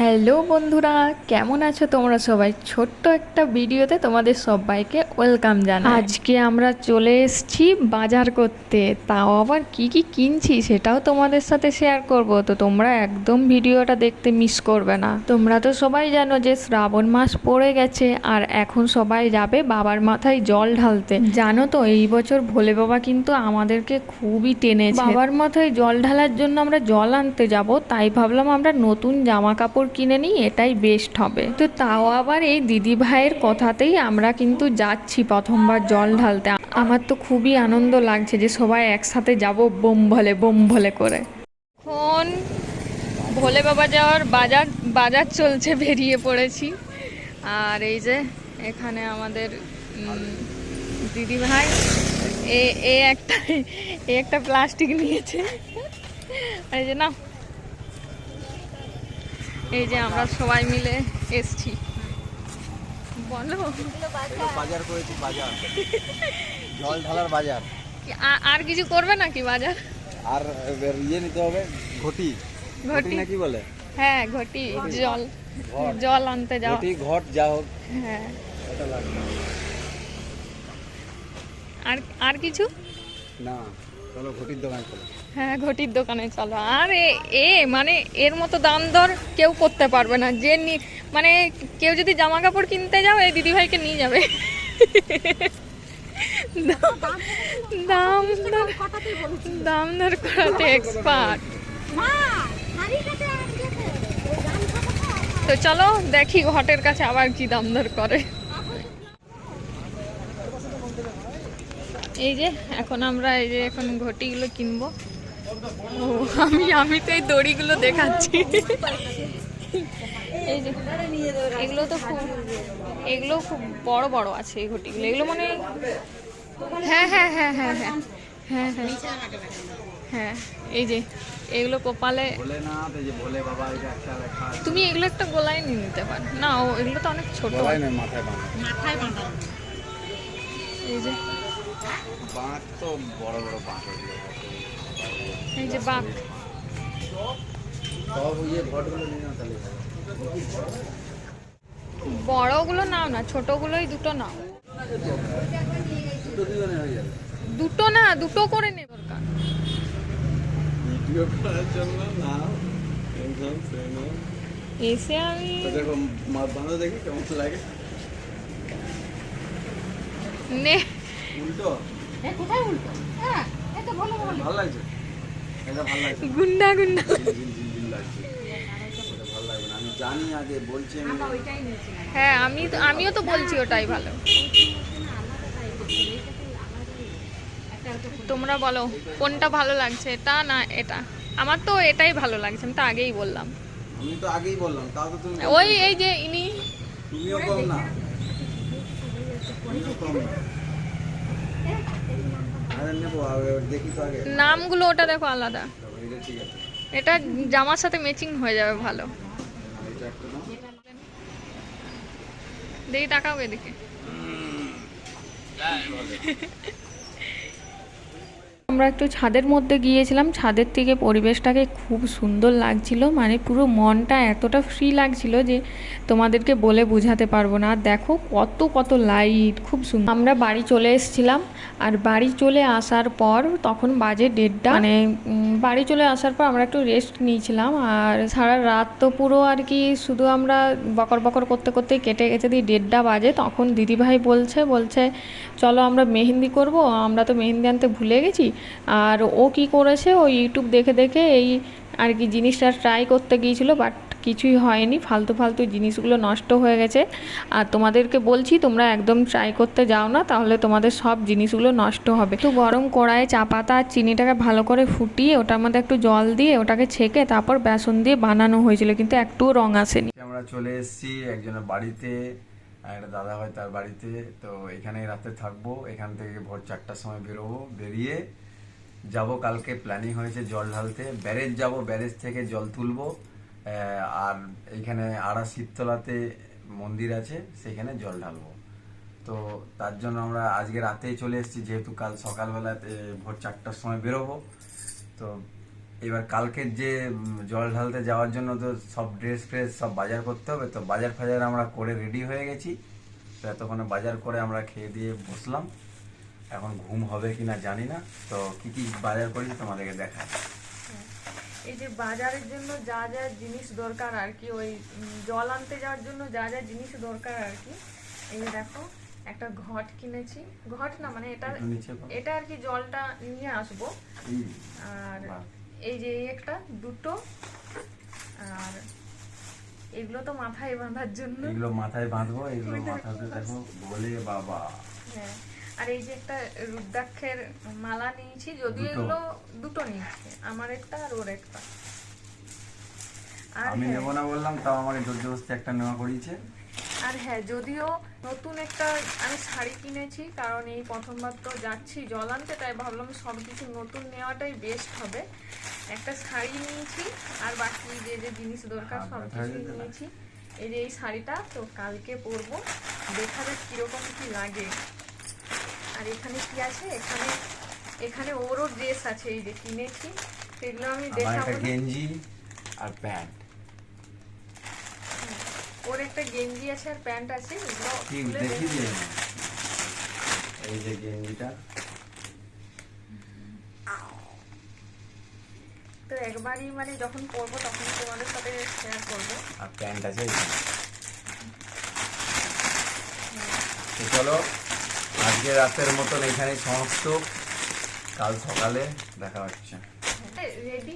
Hello বন্ধুরা কেমন আছো তোমরা সবাই? ছোট্ট একটা ভিডিওতে তোমাদের সবাইকে ওয়েলকাম জানাই। আজকে আমরা চলে এসেছি বাজার করতে। তাও আবার কি কি কিনছি সেটাও তোমাদের সাথে শেয়ার করব। তো তোমরা একদম ভিডিওটা দেখতে মিস করবে না। তোমরা তো সবাই জানো যে শ্রাবণ মাস পড়ে গেছে আর এখন সবাই যাবে বাবার মাথায় জল ঢালতে। জানো তো এই বছর ভোলে বাবা কিন্তু আমাদেরকে খুবই টেনেছে। বাবার মাথায় জল ঢালার জন্য আমরা জল আনতে যাব তাই ভাবলাম আমরা নতুন জামা কাপড় কিনে নিই, এটাই বেস্ট হবে। তো তাও আবার এই দিদি ভাইয়ের কথাতেই আমরা কিন্তু যাচ্ছি প্রথমবার জল ঢালতে। আমার তো খুবই আনন্দ লাগছে যে সবাই একসাথে যাব বোম ভলে বোম ভলে করে। এখন ভোলে বাবা যাওয়ার বাজার বাজার চলছে, বেরিয়ে পড়েছি। আর এই যে এখানে আমাদের দিদি ভাই, এ একটা এ একটা প্লাস্টিক নিয়েছে। এই যে না এই যে আমরা সবাই মিলে এসছি। বলো। বাজার করেছি বাজার। জল ঢালার বাজার। আর কিছু করবে নাকি বাজার? আর ইয়ে নিতে হবে ঘটি। ঘটি নাকি বলে? হ্যাঁ ঘটি জল। জল আনতে যাও। ঘটি ঘট যা হোক। হ্যাঁ। আর আর কিছু? না চলো ঘটির দোকান চলো হ্যাঁ ঘটির দোকানে চলো। আর, এ মানে এর মতো দাম দর কেউ করতে পারবে না। যে মানে কেউ যদি জামা কাপড় কিনতে যাও, এই দিদিভাইকে নিয়ে যাবে। দাম দর দাম দর করাতে এক্সপার্ট তো চলো, দেখি ঘটের কাছে আবার কি দাম দর করে। এই যে, এখন আমরা এই যে, এখন ঘটিগুলো কিনবো। ও আমি আমি তো এই দড়িগুলো দেখাচ্ছি। এই যে এগুলো তো খুব এগুলো খুব বড় বড় আছে এই ঘটিগুলো। এগুলো মানে হ্যাঁ হ্যাঁ হ্যাঁ হ্যাঁ হ্যাঁ হ্যাঁ হ্যাঁ হ্যাঁ এই যে এগুলো কপালে বলে না তো যে বলে বাবা এটা একটা লেখা আছে। তুমি এগুলো একটা গোলায় নিয়ে নিতে পারো। না ও এগুলো তো অনেক ছোট। এই যে বাঁক তো বড় বড় বাঁক। এই যে বড়গুলো নাও না ছোটগুলোই দুটো নাও। দুটো না দুটো করে নেব এসে আমি দেখি কেমন লাগে নে। উল্টো। হ্যাঁ, কোথায় উল্টো? হ্যাঁ। ভালো লাগছে? গুন্ডা গুন্ডা। হ্যাঁ আমি তো আমিও তো বলছি ওটাই ভালো। তোমরা বলো কোনটা ভালো লাগছে এটা না এটা? আমার তো এটাই ভালো লাগছে আমি তো আগেই বললাম। আমি তো আগেই বললাম তাও তো তুমি ওই এই যে ইনি। তুমিও কম না। তুমিও কম না। নামগুলো ওটা দেখো আলাদা। এটা জামার সাথে ম্যাচিং হয়ে যাবে ভালো। দেখি তাকাও এদিকে। আমরা একটু ছাদের মধ্যে গিয়েছিলাম, ছাদের থেকে পরিবেশটাকে খুব সুন্দর লাগছিল মানে পুরো মনটা এতটা ফ্রি লাগছিল যে তোমাদেরকে বলে বোঝাতে পারব না। আর দেখো কত কত লাইট খুব সুন্দর আমরা বাড়ি চলে এসেছিলাম, আর বাড়ি চলে আসার পর তখন বাজে দেড়টা মানে বাড়ি চলে আসার পর আমরা একটু রেস্ট নিয়েছিলাম, আর সারা রাত তো পুরো আর কি শুধু আমরা বকর বকর করতে করতে কেটে গেছে দিয়ে দেড়টা বাজে, তখন দিদিভাই বলছে বলছে, চলো আমরা মেহেন্দি করব, আমরা তো মেহেন্দি আনতে ভুলে গেছি আর ও কি করেছে, ও ইউটিউব দেখে দেখে এই আর কি জিনিসটা ট্রাই করতে গিয়েছিল বাট কিছুই হয়নি। ফালতু ফালতু জিনিসগুলো নষ্ট হয়ে গেছে। আর তোমাদেরকে বলছি, তোমরা একদম ট্রাই করতে যাও না, তাহলে তোমাদের সব জিনিসগুলো নষ্ট হবে। তো গরম কড়াইয়ে চা পাতা আর চিনিটাকে ভালো করে ফুটিয়ে, ওটার মধ্যে একটু জল দিয়ে ওটাকে ছেঁকে তারপর বেসন দিয়ে বানানো হয়েছিল, কিন্তু একটুও রং আসেনি। আমরা চলে এসেছি একজনের বাড়িতে একটা দাদা হয় তার বাড়িতে। তো এখানে রাতে থাকব, এখান থেকে ভোর চারটার সময় বেরোবো, বেরিয়ে যাব কালকে প্ল্যানিং হয়েছে জল ঢালতে। ব্যারেজ যাব, ব্যারেজ থেকে জল তুলব। আর এইখানে আড়া শিবতলাতে মন্দির আছে, সেখানে জল ঢালবো। তো তার জন্য আমরা আজকে রাতেই চলে এসেছি, যেহেতু কাল সকালবেলাতে ভোর চারটার সময় বেরোবো। তো এবার কালকের যে জল ঢালতে যাওয়ার জন্য তো সব ড্রেস ফ্রেস সব বাজার করতে হবে। তো বাজার ফাজার আমরা করে রেডি হয়ে গেছি। তো এতক্ষণে বাজার করে আমরা খেয়ে দিয়ে বসলাম। এখন ঘুম হবে কিনা জানি না। তো কি কি বাজার করেছি তোমাদেরকে দেখায় এই যে বাজারের জন্য যা যা জিনিস দরকার আর কি ওই জল আনতে যাওয়ার জন্য যা যা জিনিস দরকার আর কি। এই দেখো একটা ঘট কিনেছি। ঘট না মানে এটা। এটা আর কি জলটা নিয়ে আসব। আর এই যে এই একটা দুটো। আর এগুলো তো মাথায় বাঁধার জন্য। এগুলো মাথায় বাঁধবো এগুলো মাথাতে দেখো বলে বাবা। হ্যাঁ। আর এই যে একটা রুদ্রাক্ষের মালা নিয়েছি যদিও এগুলো দুটো নিয়েছি আমার একটা আর ওর একটা। আমি হ্যাঁ, নেব না বললাম তাও আমাকে জোর জবরদস্তি একটা নেওয়া করিয়েছে। আর হ্যাঁ যদিও নতুন একটা আমি শাড়ি কিনেছি কারণ এই প্রথমবার তো যাচ্ছি জল আনতে তাই ভাবলাম সব কিছু নতুন নেওয়াটাই বেস্ট হবে। একটা শাড়ি নিয়েছি আর বাকি যে যে জিনিস দরকার সব ব্যথা কিছুই নিয়েছি। এই যে এই শাড়িটা তো কালকে পরবো। দেখা যাক কীরকম কি লাগে। আর এখানে কি আছে? এখানে এখানে ওরও ড্রেস আছে এই যে কিনেছি। সেগুলো আমি দেখাবো গেঞ্জি আর প্যান্ট। ওর একটা গেঞ্জি আছে আর প্যান্ট আছে এগুলো দেখি দেখি। এই যে গেঞ্জিটা। তো একবারই মানে যখন পরবো তখন তোমাদের সাথে শেয়ার করব। আর প্যান্ট আছে তো চলো আজকে রাতের মতন এখানে সমস্ত কাল সকালে দেখা হচ্ছে। রেডি